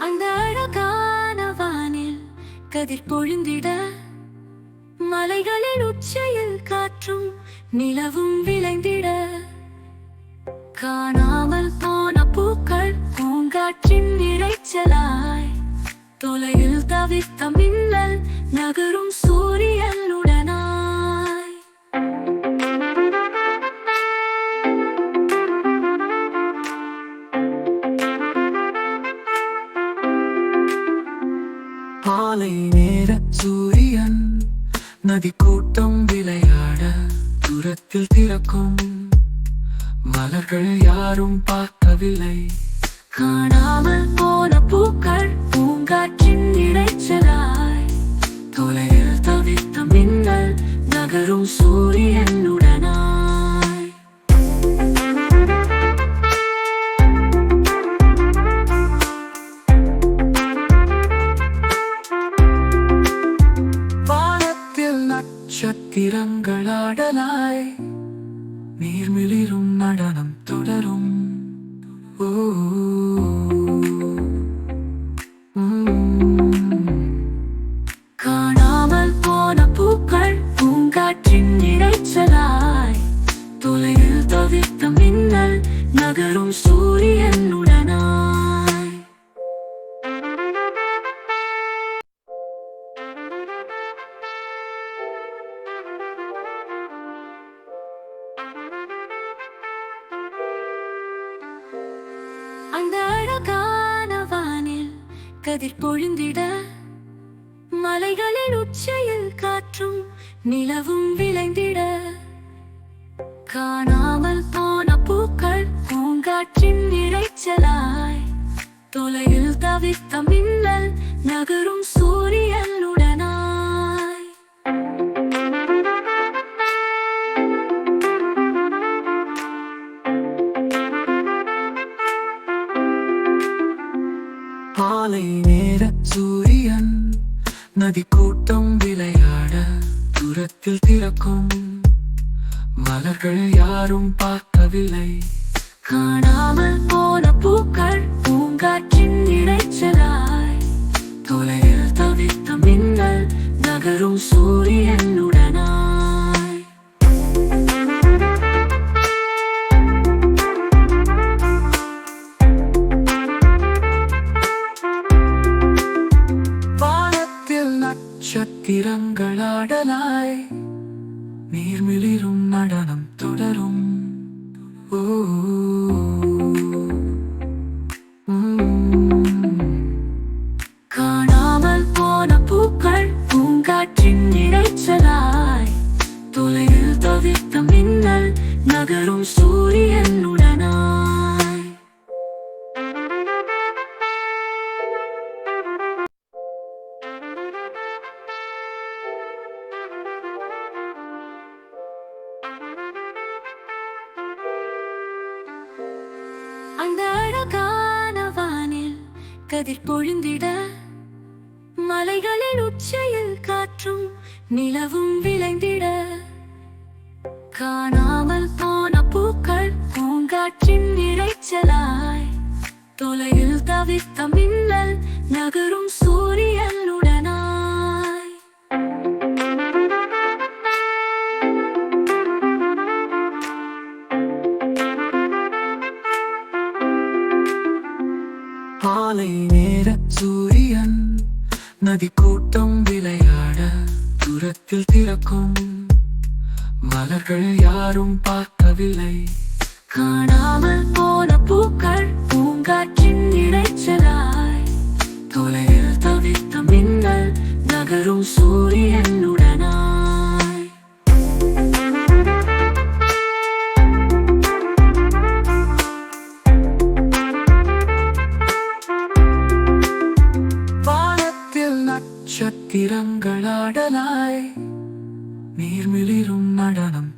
அந்த அழகான வானில் கதிர் பொழுந்திட மலைகளின் உச்சியில் காற்றும் நிலவும் விளைந்திட. காணாமல் போன பூக்கள் பூங்காற்றின் இறைச்சலாய் தொலையில் தவித்த மின்னல் நகரும் மாலை நேர சூரியன் நதி கூட்டம் விளையாட தூரத்தில் திறக்கும். மலர்கள் யாரும் பார்க்கவில்லை. காணாமல் போன பூக்கள் பூங்காற்றின் இறைச்சலாய் தொலையில் தவித்த மின்னல் நகரும் சூரியன் நிறங்களாடலாய் நீர்மிளிரும் நடனம் தொடரும். ஓ. காணாமல் போன பூக்கள் பூங்காற்றின் இறைச்சலாய் தொலைவில் தவித்த மின்னல் நகரும் சூரியன் அந்த அழகான வானில் கதிர் பொழுந்திட மலைகளின் உச்சியில் காற்றும் நிலவும் விளைந்திட. காணாமல் போன பூக்கள் பூங்காற்றின் இறைச்சலாய் தொலையில் தவித்த மின்னல் நகரும் காலை நேர சூரியன் நதி கூட்டம் விளையாட தூரத்தில் திறக்கும். மலர்கள் யாரும் பார்க்கவில்லை. காணாமல் போன பூக்கள் பூங்காற்றின் இடைச்சலாய். தொலையில் தவித்த மின்னல் நகரும் சூரியனுடனாய் சித்திரங்களாடலாய் நீர்மிளிரும் நடனம் தொடரும். ஓ. காணாமல் போன பூக்கள் பூங்காற்றின் இறைச்சலாய் தொலையில் தவித்த மின்னல் நகரும் சூரியனுடனாய். அந்த அழகான வானில் கதிர் பொழுந்திட மலைகளின் உச்சியில் காற்றும் நிலவும் விளைந்திட. காணாமல் போன பூக்கள் பூங்காற்றின் இறைச்சலாய் தொலையில் தவித்த மின்னல் நகர் மாலை நேர சூரியன் நதி கூட்டம் விளையாட தூரத்தில் திறக்கும். மலர்கள் யாரும் பார்க்கவில்லை. காணாமல் போன பூக்கள் பூங்காற்றின் இடைச்சலாய். தொலையில் தவித்த மின்னல் நகரும் சூரியனுடனாய் நட்சத்திரங்களாடலாய் நீர்மிளிரும் நடனம்.